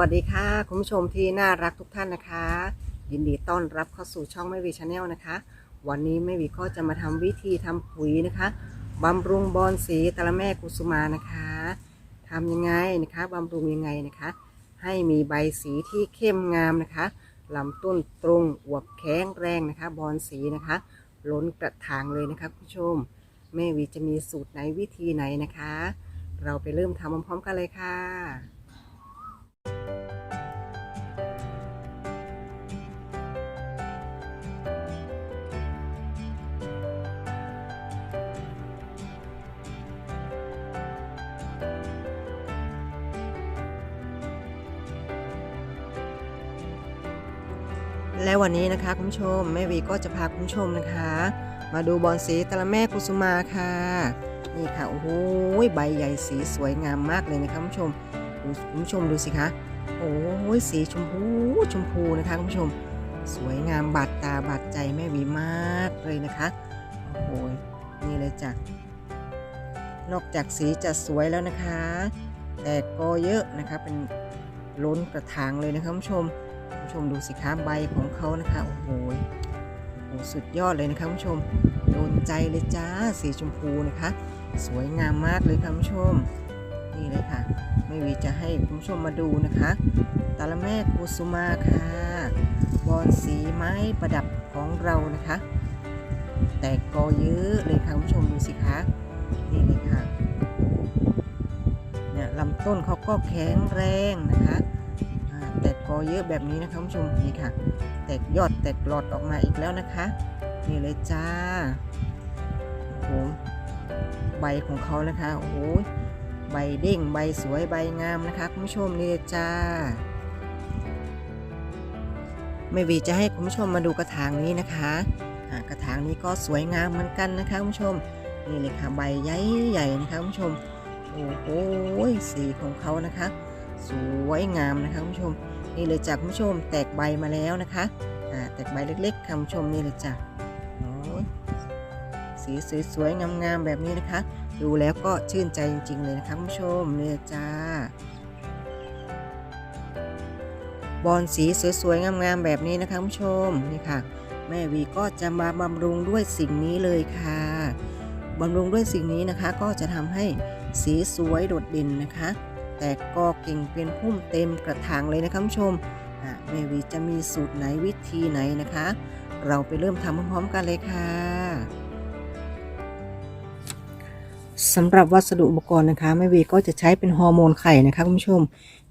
วัสดีค่ะ คุณผู้ชมที่น่ารักทุกท่านนะคะ ยินดีต้อนรับเข้าสู่ช่องแม่วีชาแนลนะคะ วันนี้แม่วีก็จะมาทำวิธีทำปุ๋ยนะคะบำรุงบอนสีตะละแม่กุสุมานะคะทำยังไงนะคะบำรุงยังไงนะคะ ให้มีใบสีที่เข้มงามนะคะลำต้นตรงอวบแข็งแรงนะคะ บอนสีนะคะ ล้นกระถางเลยนะคะคุณผู้ชมแม่วีจะมีสูตรไหนวิธีไหนนะคะ เราไปเริ่มทำพร้อมๆกันเลยค่ะ และวันนี้นะคะคุณผู้ชมแม่วีก็จะพาคุณผู้ชมนะคะ มาดูบอนสีตะละแม่กุสุมาค่ะ นี่ค่ะโอ้โหใบใหญ่สีสวยงามมากเลยนะคะคุณผู้ชม คุณผู้ชมดูสิคะโอ้ยสีชมพูชมพูนะคะคุณผู้ชม สวยงามบาดตาบาดใจแม่วีมากเลยนะคะโอ้โหนี่เลยจ้ะนอกจากสีจะสวยแล้วนะคะ แต่ก็เยอะนะคะเป็นล้นกระถางเลยนะคะคุณผู้ชมคุณผู้ชมดูสิคะใบของเขานะคะโอ้โหโอ้สุดยอดเลยนะคะคุณผู้ชมโดนใจเลยจ้าสีชมพูนะคะ สวยงามมากเลยค่ะคุณผู้ชมนี่เลยค่ะ ม่วีจะให้คุณผู้ชมมาดูนะคะตาละแม่กุสุมาค่ะบอนสีไม้ประดับของเรานะคะ แต่กอเยอะเลยค่ะคุณผู้ชมดูสิคะนี่เลยค่ะเนี่ยลำต้นเขาก็แข็งแรงนะคะแตกกอเยอะแบบนี้นะคะคุณผู้ชมนี่ค่ะ แตกยอดแตกหลอดออกมาอีกแล้วนะคะ นี่เลยจ้าโอ้โหใบของเขานะคะโอ้โห ใบเด้งใบสวยใบงามนะคะคุณผู้ชมนี่ลยจ้าแม่วีจะให้คุณผู้ชมมาดูกระถางนี้นะคะกระถางนี้ก็สวยงามเหมือนกันนะคะคุณผู้ชมนี่เลยค่ะใบใหญ่ๆนะคะคุณผู้ชมโอ้โหสีของเขานะคะ สวยงามนะคะคุณผู้ชม นี่เลยจ้ะคุณผู้ชมแตกใบมาแล้วนะคะแตกใบเล็กๆคุณผู้ชมนี่เลยจ้ะสีสวยๆงามๆแบบนี้นะคะ ดูแล้วก็ชื่นใจจริง ๆ เลยนะคะคุณผู้ชมนี่เลยจ้า บอนสีสวย ๆ งาม ๆ แบบนี้นะคะคุณผู้ชมนี่ค่ะ แม่วีก็จะมาบำรุงด้วยสิ่งนี้เลยค่ะบำรุงด้วยสิ่งนี้นะคะก็จะทำให้สีสวยโดดเด่นนะคะ แต่ก็เก่งเป็นพุ่มเต็มกระถางเลยนะคะคุณผู้ชมแม่วีจะมีสูตรไหนวิธีไหนนะคะ เราไปเริ่มทำพร้อมๆกันเลยค่ะ สำหรับวัสดุอุปกรณ์นะคะแม่วีก็จะใช้เป็นฮอร์โมนไข่นะคะคุณผู้ชม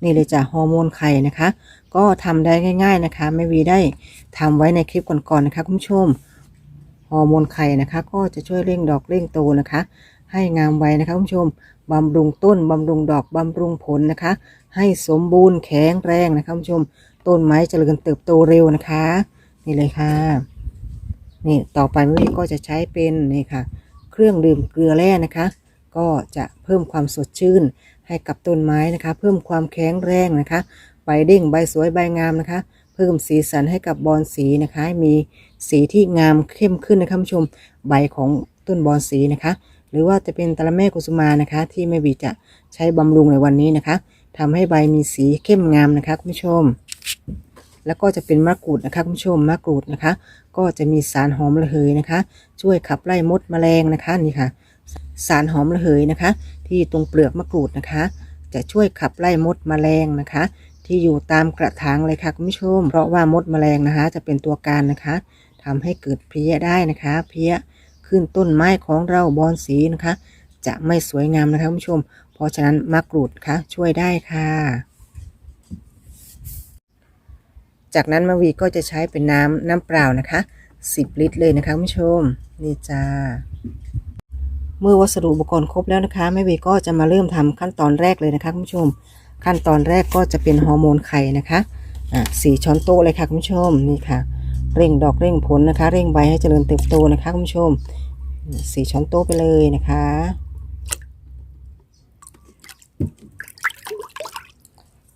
นี่เลยจ้ะฮอร์โมนไข่นะคะ ก็ทำได้ง่าย ๆนะคะแม่วีได้ทำไว้ในคลิปก่อนๆนะคะคุณผู้ชมฮอร์โมนไข่นะคะ ก็จะช่วยเร่งดอกเร่งโตนะคะ ให้งามไว้นะคะคุณผู้ชมบำรุงต้นบำรุงดอกบำรุงผลนะคะ ให้สมบูรณ์แข็งแรงนะคะคุณผู้ชม ต้นไม้เจริญเติบโตเร็วนะคะ นี่เลยค่ะ นี่ต่อไปแม่วิก็จะใช้เป็นนี่ค่ะ เครื่องดื่มเกลือแร่นะคะ ก็จะเพิ่มความสดชื่นให้กับต้นไม้นะคะ เพิ่มความแข็งแรงนะคะ ใบเด้งใบสวยใบงามนะคะ เพิ่มสีสันให้กับบอนสีนะคะ มีสีที่งามเข้มขึ้นนะคะผู้ชมใบของต้นบอนสีนะคะ หรือว่าจะเป็นตะละแม่กุสุมานะคะ ที่แม่บีจะใช้บำรุงในวันนี้นะคะทำให้ใบมีสีเข้มงามนะคะคุณผู้ชม แล้วก็จะเป็นมะกรูดนะคะคุณผู้ชมมะกรูดนะคะ ก็จะมีสารหอมระเหยนะคะ ช่วยขับไล่มดแมลงนะคะนี่ค่ะ สารหอมระเหยนะคะ ที่ตรงเปลือกมะกรูดนะคะ จะช่วยขับไล่มดแมลงนะคะ ที่อยู่ตามกระถางเลยค่ะคุณผู้ชม เพราะว่ามดแมลงนะคะ จะเป็นตัวการนะคะทำให้เกิดเพี้ยได้นะคะ เพี้ยขึ้นต้นไม้ของเราบอนสีนะคะ จะไม่สวยงามนะคะคุณผู้ชม เพราะฉะนั้นมะกรูดค่ะช่วยได้ค่ะ จากนั้นมะวีก็จะใช้เป็นน้ำน้ำเปล่านะคะ 10 ลิตรเลยนะคะคุณผู้ชม นี่จ้า เมื่อวัสดุอุปกรณ์ครบแล้วนะคะแม่วีก็จะมาเริ่มทำขั้นตอนแรกเลยนะคะคุณผู้ชม ขั้นตอนแรกก็จะเป็นฮอร์โมนไข่นะคะอะสี่ช้อนโต๊ะเลยค่ะคุณผู้ชมนี่ค่ะ เร่งดอกเร่งผลนะคะ เร่งใบให้เจริญเติบโตนะคะคุณผู้ชมสี่ช้อนโต๊ะไปเลยนะคะ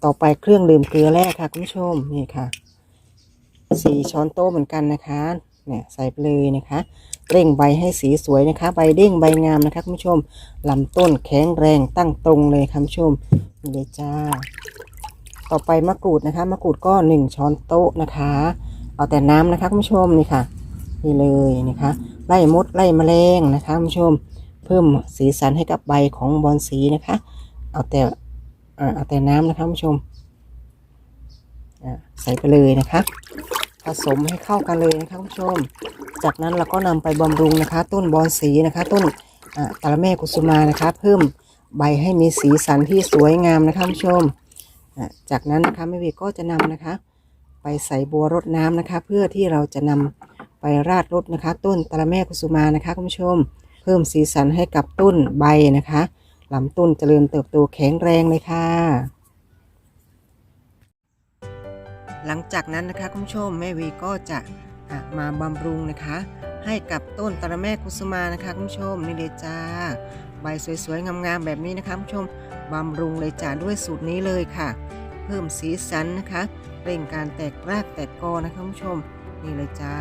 ต่อไปเครื่องดื่มเกลือแร่ค่ะคุณผู้ชมนี่ค่ะ สี่ช้อนโต๊ะเหมือนกันนะคะเนี่ยใส่ไปเลยนะคะเร่งใบให้สีสวยนะคะ ใบเด้งใบงามนะคะคุณผู้ชมลำต้นแข็งแรงตั้งตรงเลยคุณผู้ชมนี่เลยจ้า ต่อไปมะกรูดนะคะมะกรูดก็หนึ่งช้อนโต๊ะนะคะ เอาแต่น้ำนะคะคุณผู้ชมนี่ค่ะ นี่เลยนะคะ ไล่มดไล่แมลงนะคะคุณผู้ชม เพิ่มสีสันให้กับใบของบอนสีนะคะ เอาแต่เอาแต่น้ำนะคะคุณผู้ชมใส่ไปเลยนะคะ ผสมให้เข้ากันเลยนะคะคุณผู้ชม จากนั้นเราก็นำไปบำรุงนะคะ ต้นบอนสีนะคะ ต้นอ่าตะละแม่กุสุมานะคะ เพิ่มใบให้มีสีสันที่สวยงามนะคะคุณผู้ชม จากนั้นนะคะแม่วีก็จะนำนะคะ ไปใส่บัวรดน้ำนะคะ เพื่อที่เราจะนำไปราดรดนะคะ ต้นตะละแม่กุสุมานะคะคุณผู้ชม เพิ่มสีสันให้กับต้นใบนะคะลำต้นเจริญเติบโตแข็งแรงเลยค่ะ หลังจากนั้นนะคะคุณผู้ชมแม่วีก็จะมาบำรุงนะคะ ให้กับต้นตะละแม่กุสุมานะคะคุณผู้ชมนี่เลยจ้า ใบสวยๆงามๆแบบนี้นะคะคุณผู้ชมบำรุงเลยจ้าด้วยสูตรนี้เลยค่ะ เพิ่มสีสันนะคะเร่งการแตกรากแตกกอนะคะคุณผู้ชมนี่เลยจ้า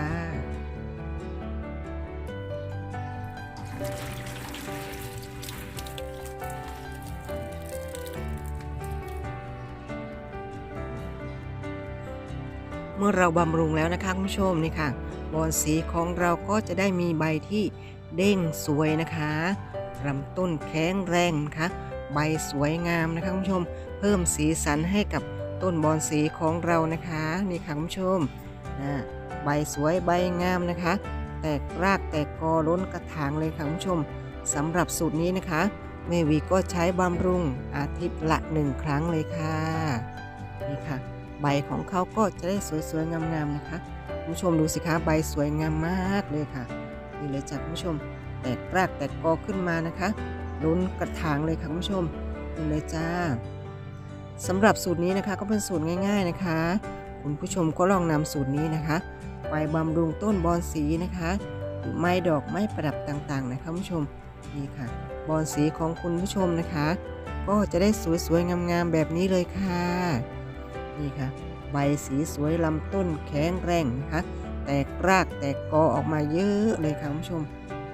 เมื่อเราบำรุงแล้วนะคะคุณผู้ชมนี่ค่ะบอนสีของเราก็จะได้มีใบที่เด้งสวยนะคะลำต้นแข็งแรงนะคะใบสวยงามนะคะคุณผู้ชม เพิ่มสีสันให้กับต้นบอนสีของเรานะคะนี่ค่ะคุณผู้ชมนะใบสวยใบงามนะคะ แตกรากแตกกอล้นกระถางเลยค่ะคุณผู้ชมสำหรับสูตรนี้นะคะแม่วีก็ใช้บำรุงอาทิตย์ละหนึ่งครั้งเลยค่ะนี่ค่ะ ใบของเขาก็จะได้สวยๆงามๆนะคะผู้ชมดูสิคะใบสวยงามมากเลยค่ะนี่เลยจ้ะผู้ชมแตกรากแตกกอขึ้นมานะคะล้นกระถางเลยค่ะผู้ชมนี่เลยจ้าสำหรับสูตรนี้นะคะก็เป็นสูตรง่าย ๆนะคะ คุณผู้ชมก็ลองนำสูตรนี้นะคะ ไปบำรุงต้นบอนสีนะคะหรือไม้ดอกไม้ประดับต่างๆนะคะผู้ชมนี่ค่ะ บอนสีของคุณผู้ชมนะคะ ก็จะได้สวยๆงามๆแบบนี้เลยค่ะ นี่ค่ะ ใบสีสวยลำต้นแข็งแรงนะคะ แตกรากแตกกอออกมาเยอะเลยค่ะคุณผู้ชม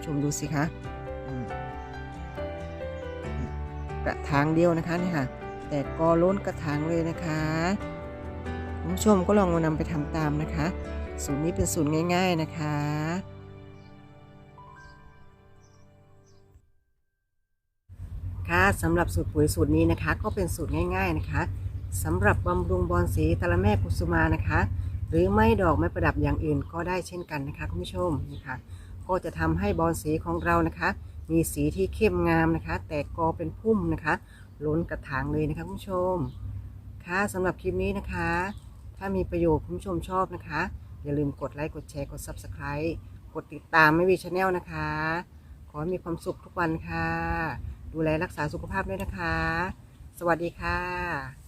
ชมดูสิคะกระถางเดียวนะคะนี่ค่ะ แตกกอล้นกระถางเลยนะคะคุณผู้ชมก็ลองนำไปทำตามนะคะ สูตรนี้เป็นสูตรง่าย ๆนะคะค่ะสำหรับสูตรปุ๋ยสูตรนี้นะคะ ก็เป็นสูตรง่าย ๆนะคะ สำหรับบำรุงบอนสีตะละแม่กุสุมานะคะ หรือไม่ดอกไม้ประดับอย่างอื่นก็ได้เช่นกันนะคะคุณผู้ชมนี่ค่ะก็จะทำให้บอนสีของเรานะคะ มีสีที่เข้มงามนะคะ แตกกอเป็นพุ่มนะคะล้นกระถางเลยนะคะคุณผู้ชมค่ะสำหรับคลิปนี้นะคะ ถ้ามีประโยชน์คุณผู้ชมชอบนะคะ อย่าลืมกดไลค์กดแชร์กด Subscribe กดติดตามไม่วีชาแนลนะคะ ขอให้มีความสุขทุกวันค่ะ ดูแลรักษาสุขภาพด้วยนะคะ สวัสดีค่ะ